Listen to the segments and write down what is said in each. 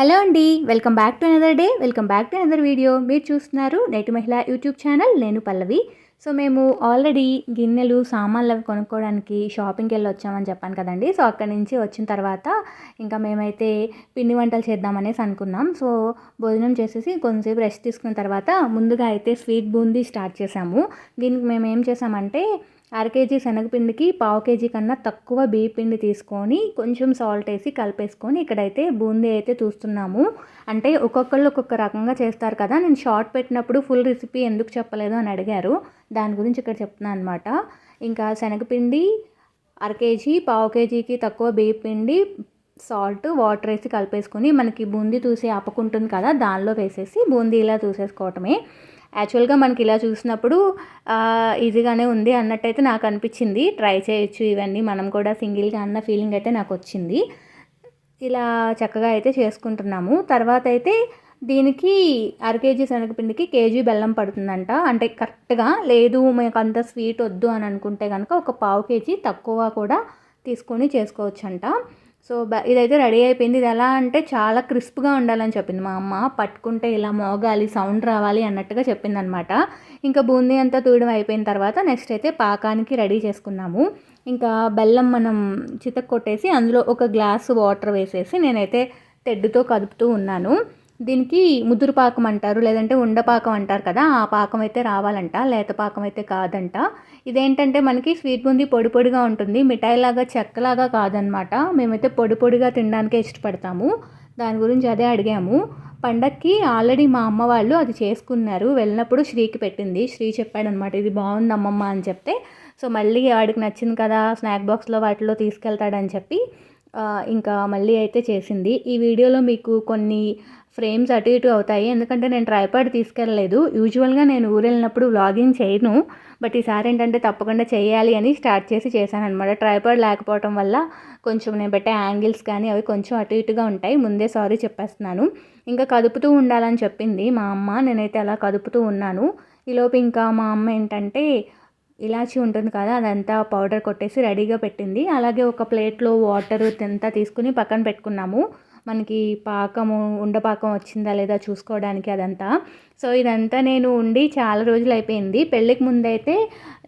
Hello అండి welcome back to another day welcome back to another video. మీరు చూస్తున్నారు నేటి మహిళ యూట్యూబ్ ఛానల్ నేను పల్లవి. సో మేము ఆల్రెడీ గిన్నెలు సామాన్లు అవి కొనుక్కోవడానికి షాపింగ్కి వెళ్ళి వచ్చామని చెప్పాను కదండి. సో అక్కడి నుంచి వచ్చిన తర్వాత ఇంకా మేమైతే పిండి వంటలు చేద్దామనేసి అనుకున్నాం. సో భోజనం చేసేసి కొంతసేపు రెస్ట్ తీసుకున్న తర్వాత ముందుగా అయితే స్వీట్ బూందీ స్టార్ట్ చేసాము. దీనికి మేము ఏం చేసామంటే అర కేజీ శనగపిండికి పావు కేజీ కన్నా తక్కువ బియ్య పిండి తీసుకొని కొంచెం సాల్ట్ వేసి కలిపేసుకొని ఇక్కడైతే బూందీ అయితే చూస్తున్నాము. అంటే ఒక్కొక్కళ్ళు ఒక్కొక్క రకంగా చేస్తారు కదా. నేను షార్ట్ పెట్టినప్పుడు ఫుల్ రెసిపీ ఎందుకు చెప్పలేదు అని అడిగారు. దాని గురించి ఇక్కడ చెప్తున్నాను అనమాట ఇంకా శనగపిండి అర కేజీ పావు కేజీకి తక్కువ బియ్య పిండి సాల్ట్ వాటర్ వేసి కలిపేసుకొని మనకి బూందీ చూసి ఆపకుంటుంది కదా. దానిలో వేసేసి బూందీ ఇలా చూసేసుకోవటమే. యాక్చువల్గా మనకి ఇలా చూసినప్పుడు ఈజీగానే ఉంది అన్నట్టయితే నాకు అనిపించింది. ట్రై చేయొచ్చు ఇవన్నీ. మనం కూడా సింగిల్గా అన్న ఫీలింగ్ అయితే నాకు వచ్చింది. ఇలా చక్కగా అయితే చేసుకుంటున్నాము. తర్వాత అయితే దీనికి అర కేజీ శనగపిండికి కేజీ బెల్లం పడుతుందంట. అంటే కరెక్ట్గా లేదు మీకు అంత స్వీట్ వద్దు అని అనుకుంటే కనుక ఒక పావు కేజీ తక్కువ కూడా తీసుకొని చేసుకోవచ్చంట. సో ఇదైతే రెడీ అయిపోయింది. ఇది ఎలా అంటే చాలా క్రిస్ప్గా ఉండాలని చెప్పింది మా అమ్మ. పట్టుకుంటే ఇలా మోగాలి సౌండ్ రావాలి అన్నట్టుగా చెప్పింది అనమాట ఇంకా బూందీ అంతా తూయడం అయిపోయిన తర్వాత నెక్స్ట్ అయితే పాకానికి రెడీ చేసుకున్నాము. ఇంకా బెల్లం మనం చితక్ కొట్టేసి అందులో ఒక గ్లాస్ వాటర్ వేసేసి నేనైతే తెడ్డుతో కదుపుతూ ఉన్నాను. దీనికి ముదురు పాకం అంటారు లేదంటే ఉండపాకం అంటారు కదా ఆ పాకం అయితే రావాలంట లేత పాకం అయితే కాదంట. ఇదేంటంటే మనకి స్వీట్ బూందీ పొడి పొడిగా ఉంటుంది మిఠాయిలాగా చెక్కలాగా కాదనమాట. మేమైతే పొడి పొడిగా తినడానికే ఇష్టపడతాము. దాని గురించి అదే అడిగాము. పండక్కి ఆల్రెడీ మా అమ్మ వాళ్ళు అది చేసుకున్నారు. వెళ్ళినప్పుడు శ్రీకి పెట్టింది. శ్రీ చెప్పాడనమాట ఇది బాగుంది అమ్మమ్మ అని చెప్తే. సో మళ్ళీ వాడికి నచ్చింది కదా స్నాక్ బాక్స్లో వాటిలో తీసుకెళ్తాడని చెప్పి ఇంకా మళ్ళీ అయితే చేసింది. ఈ వీడియోలో మీకు కొన్ని ఫ్రేమ్స్ అటు ఇటు అవుతాయి. ఎందుకంటే నేను ట్రైపాడ్ తీసుకెళ్ళలేదు. యూజువల్గా నేను ఊరు వెళ్ళినప్పుడు వ్లాగింగ్ చేయను. బట్ ఈసారి ఏంటంటే తప్పకుండా చేయాలి అని స్టార్ట్ చేసి చేశాను అనమాట ట్రైపాడ్ లేకపోవడం వల్ల కొంచెం నేను పెట్టే యాంగిల్స్ కానీ అవి కొంచెం అటు ఇటుగా ఉంటాయి. ముందే సారీ చెప్పేస్తున్నాను. ఇంకా కదుపుతూ ఉండాలని చెప్పింది మా అమ్మ. నేనైతే అలా కదుపుతూ ఉన్నాను. ఈలోపు ఇంకా మా అమ్మ ఏంటంటే ఇలాచి ఉంటుంది కదా అదంతా పౌడర్ కొట్టేసి రెడీగా పెట్టింది. అలాగే ఒక ప్లేట్లో వాటర్ అంతా తీసుకుని పక్కన పెట్టుకున్నాము. మనకి పాకము ఉండపాకం వచ్చిందా లేదా చూసుకోవడానికి అదంతా. సో ఇదంతా నేను ఉండి చాలా రోజులు అయిపోయింది. పెళ్ళికి ముందైతే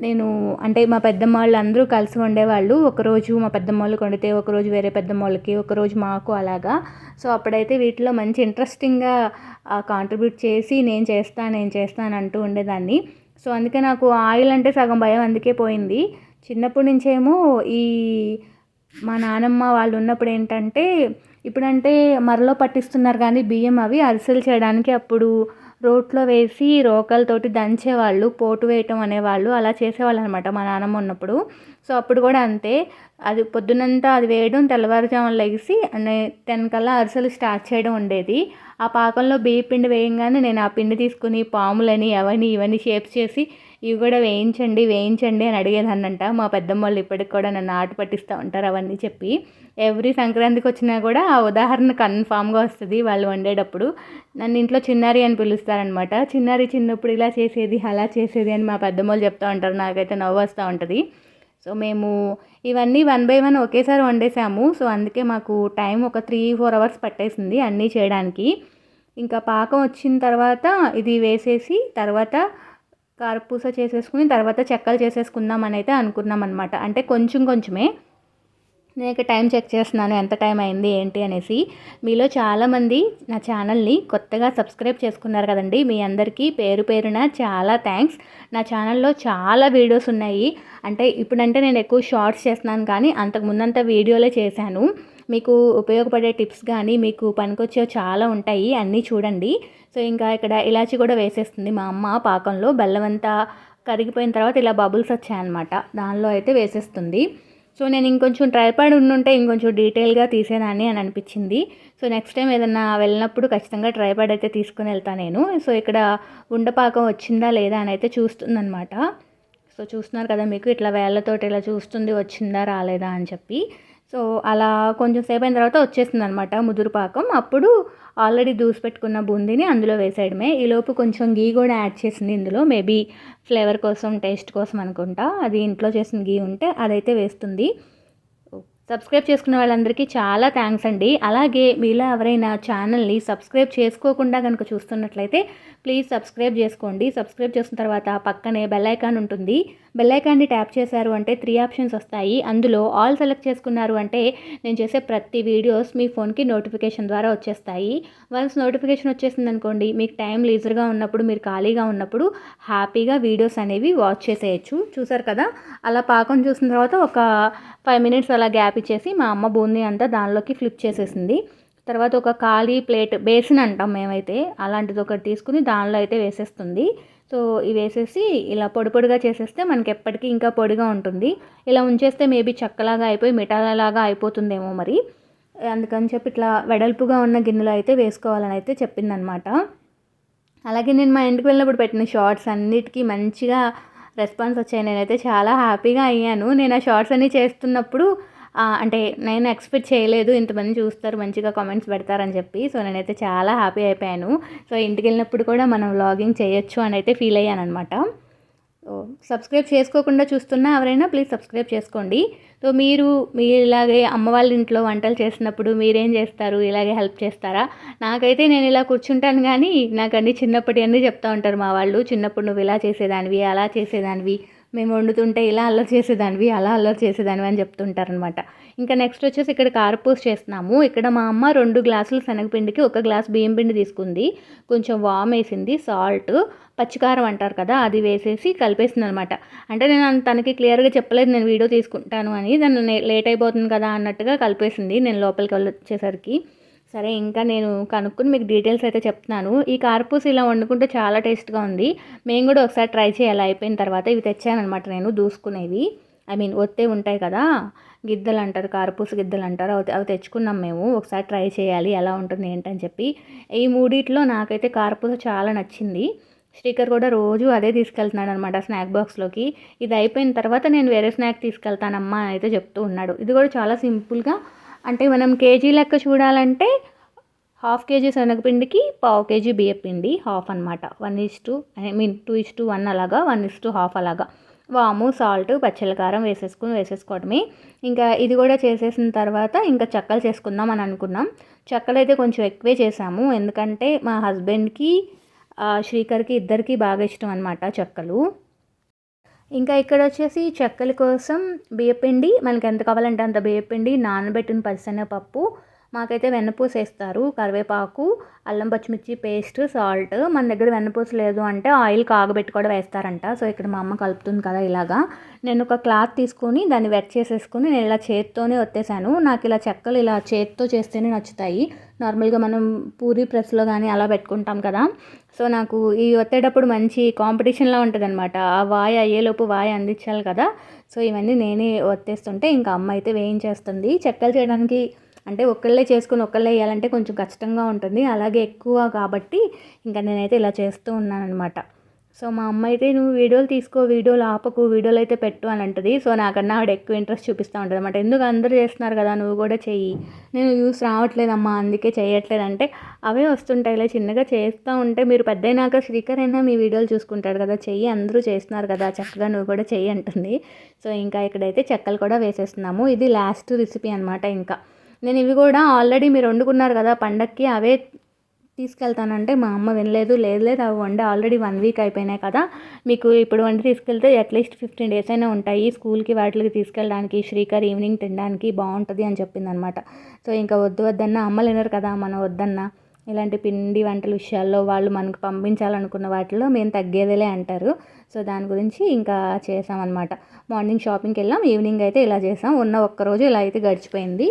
నేను అంటే మా పెద్దమ్మ వాళ్ళు అందరూ కలిసి ఉండేవాళ్ళు ఒకరోజు మా పెద్దమ్మ వాళ్ళకి వండితే ఒకరోజు వేరే పెద్దమ్మ వాళ్ళకి ఒకరోజు మాకు అలాగా. సో అప్పుడైతే వీటిలో మంచి ఇంట్రెస్టింగ్గా కాంట్రిబ్యూట్ చేసి నేను చేస్తాను నేను చేస్తాను అంటూ ఉండేదాన్ని. సో అందుకే నాకు ఆయిల్ అంటే సగం భయం అందుకే పోయింది. చిన్నప్పటి నుంచేమో ఈ మా నానమ్మ వాళ్ళు ఉన్నప్పుడు ఏంటంటే ఇప్పుడంటే మరలో పట్టిస్తున్నారు కానీ బియ్యం అవి అరిసెలు చేయడానికి అప్పుడు రోట్లో వేసి రోకలతోటి దంచేవాళ్ళు పోటు వేయటం అనేవాళ్ళు అలా చేసేవాళ్ళు అనమాట మా నాన్నమ్మ ఉన్నప్పుడు సో అప్పుడు కూడా అంతే. అది పొద్దునంతా అది వేయడం తెల్లవారుజామున లెగిసి టెన్ కల్లా అరిసెలు స్టార్ట్ చేయడం ఉండేది. ఆ పాకంలో బియ్య పిండి వేయంగానే నేను ఆ పిండి తీసుకుని పాములని అవని ఇవన్నీ షేప్స్ చేసి ఇవి కూడా వేయించండి వేయించండి అని అడిగేదాన్నంట. మా పెద్దమ్మ వాళ్ళు ఇప్పటికి కూడా నన్ను ఆట పట్టిస్తూ ఉంటారు అవన్నీ చెప్పి. ఎవ్రీ సంక్రాంతికి వచ్చినా కూడా ఆ ఉదాహరణ కన్ఫామ్గా వస్తుంది వాళ్ళు వండేటప్పుడు. నన్ను ఇంట్లో చిన్నారి అని పిలుస్తారనమాట చిన్నారి చిన్నప్పుడు ఇలా చేసేది అలా చేసేది అని మా పెద్దమ్మ వాళ్ళు చెప్తూ ఉంటారు. నాకైతే నవ్వు వస్తూ ఉంటుంది. సో మేము ఇవన్నీ వన్ బై వన్ ఒకేసారి వండేసాము. సో అందుకే మాకు టైం ఒక త్రీ ఫోర్ అవర్స్ పట్టేసింది అన్నీ చేయడానికి. ఇంకా పాకం వచ్చిన తర్వాత ఇది వేసేసి తర్వాత కారపూస చేసేసుకుని తర్వాత చెక్కలు చేసేసుకుందాం అని అయితే అనుకున్నాం అనమాట అంటే కొంచెం కొంచెమే. నేను ఇక టైం చెక్ చేస్తున్నాను ఎంత టైం అయింది ఏంటి అనేసి. మీలో చాలామంది నా ఛానల్ని కొత్తగా సబ్స్క్రైబ్ చేసుకున్నారు కదండి. మీ అందరికీ పేరు పేరున చాలా థ్యాంక్స్. నా ఛానల్లో చాలా వీడియోస్ ఉన్నాయి. అంటే ఇప్పుడంటే నేను ఎక్కువ షార్ట్స్ చేస్తున్నాను కానీ అంతకుముందంతా వీడియోలే చేశాను. మీకు ఉపయోగపడే టిప్స్ కానీ మీకు పనికొచ్చే చాలా ఉంటాయి అన్నీ చూడండి. సో ఇంకా ఇక్కడ ఇలాచి కూడా వేసేస్తుంది మా అమ్మ పాకంలో. బెల్లం అంతా కరిగిపోయిన తర్వాత ఇలా బబుల్స్ వచ్చాయన్నమాట. దానిలో అయితే వేసేస్తుంది. సో నేను ఇంకొంచెం ట్రైపాడ్ ఉండుంటే ఇంకొంచెం డీటెయిల్గా తీసేదాన్ని అని అనిపించింది. సో నెక్స్ట్ టైం ఏదన్నా వెళ్ళినప్పుడు ఖచ్చితంగా ట్రైపాడ్ అయితే తీసుకుని వెళ్తాను నేను. సో ఇక్కడ ఉండపాకం వచ్చిందా లేదా అని అయితే చూస్తుందన్నమాట. సో చూస్తున్నారు కదా మీకు ఇట్లా వేళ్ళతోటి ఇలా చూస్తుంది వచ్చిందా రాలేదా అని చెప్పి. సో అలా కొంచెం సేపు అయిన తర్వాత వచ్చేస్తుంది అనమాట ముదురు పాకం. అప్పుడు ఆల్రెడీ దూసి పెట్టుకున్న బూందీని అందులో వేసేయడమే. ఈలోపు కొంచెం గీ కూడా యాడ్ చేసింది ఇందులో. మేబీ ఫ్లేవర్ కోసం టేస్ట్ కోసం అనుకుంటా. అది ఇంట్లో చేసిన గీ ఉంటే అదైతే వేస్తుంది. సబ్స్క్రైబ్ చేసుకున్న వాళ్ళందరికీ చాలా థ్యాంక్స్ అండి. అలాగే మీలో ఎవరైనా ఛానల్ని సబ్స్క్రైబ్ చేసుకోకుండా కనుక చూస్తున్నట్లయితే ప్లీజ్ సబ్స్క్రైబ్ చేసుకోండి. సబ్స్క్రైబ్ చేసిన తర్వాత పక్కనే బెల్ ఐకాన్ ఉంటుంది. బెల్ ఐకాన్ని ట్యాప్ చేశారు అంటే త్రీ ఆప్షన్స్ వస్తాయి. అందులో ఆల్ సెలెక్ట్ చేసుకున్నారు అంటే నేను చేసే ప్రతి వీడియోస్ మీ ఫోన్కి నోటిఫికేషన్ ద్వారా వచ్చేస్తాయి. వన్స్ నోటిఫికేషన్ వచ్చేసింది అనుకోండి మీకు టైం లీజర్గా ఉన్నప్పుడు మీరు ఖాళీగా ఉన్నప్పుడు హ్యాపీగా వీడియోస్ అనేవి వాచ్ చేసేయచ్చు. చూసారు కదా? అలా పాకం చూసిన తర్వాత ఒక ఫైవ్ మినిట్స్ అలా గ్యాప్ పంపించేసి మా అమ్మ బూందీ అంతా దానిలోకి ఫ్లిప్ చేసేసింది. తర్వాత ఒక ఖాళీ ప్లేట్ బేసిన్ అంటాం మేమైతే అలాంటిది ఒకటి తీసుకుని దానిలో అయితే వేసేస్తుంది. సో ఇవి వేసేసి ఇలా పొడి పొడిగా చేసేస్తే మనకి ఎప్పటికీ ఇంకా పొడిగా ఉంటుంది. ఇలా ఉంచేస్తే మేబీ చక్కలాగా అయిపోయి మిఠాలలాగా అయిపోతుందేమో మరి. అందుకని చెప్పి ఇట్లా వెడల్పుగా ఉన్న గిన్నెలో అయితే వేసుకోవాలని అయితే చెప్పిందనమాట. అలాగే నేను మా ఇంటికి వెళ్ళినప్పుడు పెట్టిన షార్ట్స్ అన్నిటికీ మంచిగా రెస్పాన్స్ వచ్చాయి. నేనైతే చాలా హ్యాపీగా అయ్యాను. నేను ఆ షార్ట్స్ అన్నీ చేస్తున్నప్పుడు అంటే నేను ఎక్స్పెక్ట్ చేయలేదు ఇంతమంది చూస్తారు మంచిగా కామెంట్స్ పెడతారని చెప్పి. సో నేనైతే చాలా హ్యాపీ అయిపోయాను. సో ఇంటికి వెళ్ళినప్పుడు కూడా మనం వ్లాగింగ్ చేయొచ్చు అని అయితే ఫీల్ అయ్యాను అనమాట సబ్స్క్రైబ్ చేసుకోకుండా చూస్తున్నా ఎవరైనా ప్లీజ్ సబ్స్క్రైబ్ చేసుకోండి. సో మీరు మీరు ఇలాగే అమ్మ వాళ్ళ ఇంట్లో వంటలు చేసినప్పుడు మీరేం చేస్తారు? ఇలాగే హెల్ప్ చేస్తారా? నాకైతే నేను ఇలా కూర్చుంటాను కానీ నాకు అన్ని చిన్నప్పటి అన్నీ చెప్తూ ఉంటారు మా వాళ్ళు. చిన్నప్పుడు నువ్వు ఇలా చేసేదానివి అలా చేసేదానివి మేము వండుతుంటే ఇలా అల్లరి చేసేదానివి అలా అల్లరి చేసేదానివి అని చెప్తుంటారనమాట. ఇంకా నెక్స్ట్ వచ్చేసి ఇక్కడ కారపూస చేస్తున్నాము. ఇక్కడ మా అమ్మ రెండు గ్లాసులు శనగపిండికి ఒక గ్లాస్ బియ్యం పిండి తీసుకుంది. కొంచెం వామ్ వేసింది సాల్ట్ పచ్చికారం అంటారు కదా అది వేసేసి కలిపేసింది అనమాట అంటే నేను తనకి క్లియర్గా చెప్పలేదు నేను వీడియో తీసుకుంటాను అని దాన్ని లేట్ అయిపోతుంది కదా అన్నట్టుగా కలిపేసింది నేను లోపలికి వచ్చేసరికి. సరే ఇంకా నేను కనుక్కుని మీకు డీటెయిల్స్ అయితే చెప్తున్నాను. ఈ కార్పూస్ ఇలా వండుకుంటే చాలా టేస్ట్గా ఉంది. మేము కూడా ఒకసారి ట్రై చేయాలి. అయిపోయిన తర్వాత ఇవి తెచ్చానమాట నేను దూసుకునేవి. ఐ మీన్ ఒత్తే ఉంటాయి కదా గిద్దలు అంటారు కార్పూస్ గిద్దలు అంటారు అవి అవి తెచ్చుకున్నాం మేము. ఒకసారి ట్రై చేయాలి ఎలా ఉంటుంది ఏంటని చెప్పి. ఈ మూడిట్లో నాకైతే కార్పూస చాలా నచ్చింది. శ్రీకర్ కూడా రోజు అదే తీసుకెళ్తున్నాడు అనమాట స్నాక్ బాక్స్లోకి. ఇది అయిపోయిన తర్వాత నేను వేరే స్నాక్ తీసుకెళ్తానమ్మా అయితే చెప్తూ ఉన్నాడు. ఇది కూడా చాలా సింపుల్గా అంటే మనం కేజీ లెక్క చూడాలంటే హాఫ్ కేజీ శనగపిండికి పావు కేజీ బియ్యపిండి హాఫ్ అనమాట one is two I mean two is two one అలాగా వన్ ఇస్ టూ హాఫ్ అలాగా. వాము సాల్ట్ పచ్చల కారం వేసేసుకుని వేసేసుకోవడమే. ఇంకా ఇది కూడా చేసేసిన తర్వాత ఇంకా చెక్కలు చేసుకుందాం అని అనుకున్నాం. చెక్కలు అయితే కొంచెం ఎక్కువే చేసాము. ఎందుకంటే మా హస్బెండ్కి శ్రీకర్కి ఇద్దరికి బాగా ఇష్టం అనమాట చెక్కలు. ఇంకా ఇక్కడ వచ్చేసి చెక్కల కోసం బియ్యపిండి మనకి ఎంత కావాలంటే అంత బియ్యపిండి నానబెట్టిన పచ్చిశనగపప్పు మాకైతే వెన్నపూస వేస్తారు కరివేపాకు అల్లం పచ్చిమిర్చి పేస్ట్ సాల్ట్. మన దగ్గర వెన్నపూస లేదు అంటే ఆయిల్ కాగబెట్టి కూడా వేస్తారంట. సో ఇక్కడ మా అమ్మ కలుపుతుంది కదా ఇలాగా. నేను ఒక క్లాత్ తీసుకొని దాన్ని వెట్ చేసేసుకొని నేను ఇలా చేత్తోనే వచ్చేసాను నాకు ఇలా చెక్కలు ఇలా చేత్తో చేస్తేనే నచ్చుతాయి. నార్మల్గా మనం పూరి ప్రెస్లో కానీ అలా పెట్టుకుంటాం కదా. సో నాకు ఈ ఒత్తేటప్పుడు మంచి కాంపిటీషన్లా ఉంటుంది అనమాట ఆ వాయ అయ్యేలోపు వాయ అందించాలి కదా. సో ఇవన్నీ నేనే ఒత్తేస్తుంటే ఇంకా అమ్మ అయితే వేయించేస్తుంది. చెక్కలు చేయడానికి అంటే ఒక్కళ్ళే చేసుకుని ఒక్కళ్ళే వేయాలంటే కొంచెం కష్టంగా ఉంటుంది. అలాగే ఎక్కువ కాబట్టి ఇంకా నేనైతే ఇలా చేస్తూ ఉన్నాను అనమాట సో మా అమ్మ అయితే నువ్వు వీడియోలు తీసుకో వీడియోలు ఆపకు వీడియోలు అయితే పెట్టు అని అంటుంది. సో నాకన్నా ఆవిడ ఎక్కువ ఇంట్రెస్ట్ చూపిస్తూ ఉంటుంది అనమాట ఎందుకు అందరూ చేస్తున్నారు కదా నువ్వు కూడా చెయ్యి. నేను యూస్ రావట్లేదమ్మా అందుకే చేయట్లేదు అంటే అవే వస్తుంటాయిలే. చిన్నగా చేస్తూ ఉంటే మీరు పెద్దయినాక శ్రీకర్ అయినా మీ వీడియోలు చూసుకుంటాడు కదా చెయ్యి అందరూ చేస్తున్నారు కదా చక్కగా నువ్వు కూడా చెయ్యి అంటుంది. సో ఇంకా ఇక్కడైతే చెక్కలు కూడా వేసేస్తున్నాము. ఇది లాస్ట్ రెసిపీ అనమాట ఇంకా. నేను ఇవి కూడా ఆల్రెడీ మీరు వండుకున్నారు కదా పండక్కి అవే తీసుకెళ్తానంటే మా అమ్మ వినలేదు లేదు లేదు అవి వండి ఆల్రెడీ వన్ వీక్ అయిపోయినాయి కదా. మీకు ఇప్పుడు వండి తీసుకెళ్తే అట్లీస్ట్ ఫిఫ్టీన్ డేస్ అయినా ఉంటాయి స్కూల్కి వాటికి తీసుకెళ్ళడానికి శ్రీకర్ ఈవినింగ్ తినడానికి బాగుంటుంది అని చెప్పింది అనమాట సో ఇంకా వద్దు వద్దన్న అమ్మ లేనరు కదా మనం వద్దన్న. ఇలాంటి పిండి వంటల విషయాల్లో వాళ్ళు మనకు పంపించాలనుకున్న వాటిలో మేము తగ్గేదేలే అంటారు. సో దాని గురించి ఇంకా చేసామన్నమాట మార్నింగ్ షాపింగ్కి వెళ్ళాం ఈవినింగ్ అయితే ఇలా చేసాం. ఉన్న ఒక్కరోజు ఇలా అయితే గడిచిపోయింది.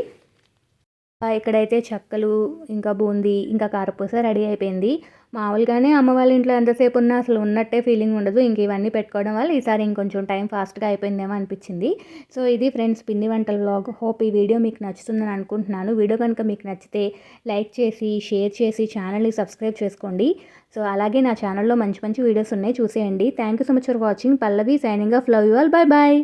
ఇక్కడైతే చెక్కలు ఇంకా బూందీ ఇంకా కారపూస రెడీ అయిపోయింది. మామూలుగానే అమ్మ వాళ్ళ ఇంట్లో ఎంతసేపు ఉన్నా అసలు ఉన్నట్టే ఫీలింగ్ ఉండదు. ఇంక ఇవన్నీ పెట్టుకోవడం వల్ల ఈసారి ఇంకొంచెం టైం ఫాస్ట్గా అయిపోయిందేమో అనిపించింది. సో ఇది ఫ్రెండ్స్ పిండి వంటల వ్లాగ్ హోప్ ఈ వీడియో మీకు నచ్చుతుందని అనుకుంటున్నాను. వీడియో కనుక మీకు నచ్చితే లైక్ చేసి షేర్ చేసి ఛానల్ని సబ్స్క్రైబ్ చేసుకోండి. సో అలాగే నా ఛానల్లో మంచి మంచి వీడియోస్ ఉన్నాయి. చూసేయండి. Thank you so much for watching Pallavi signing off love you all bye bye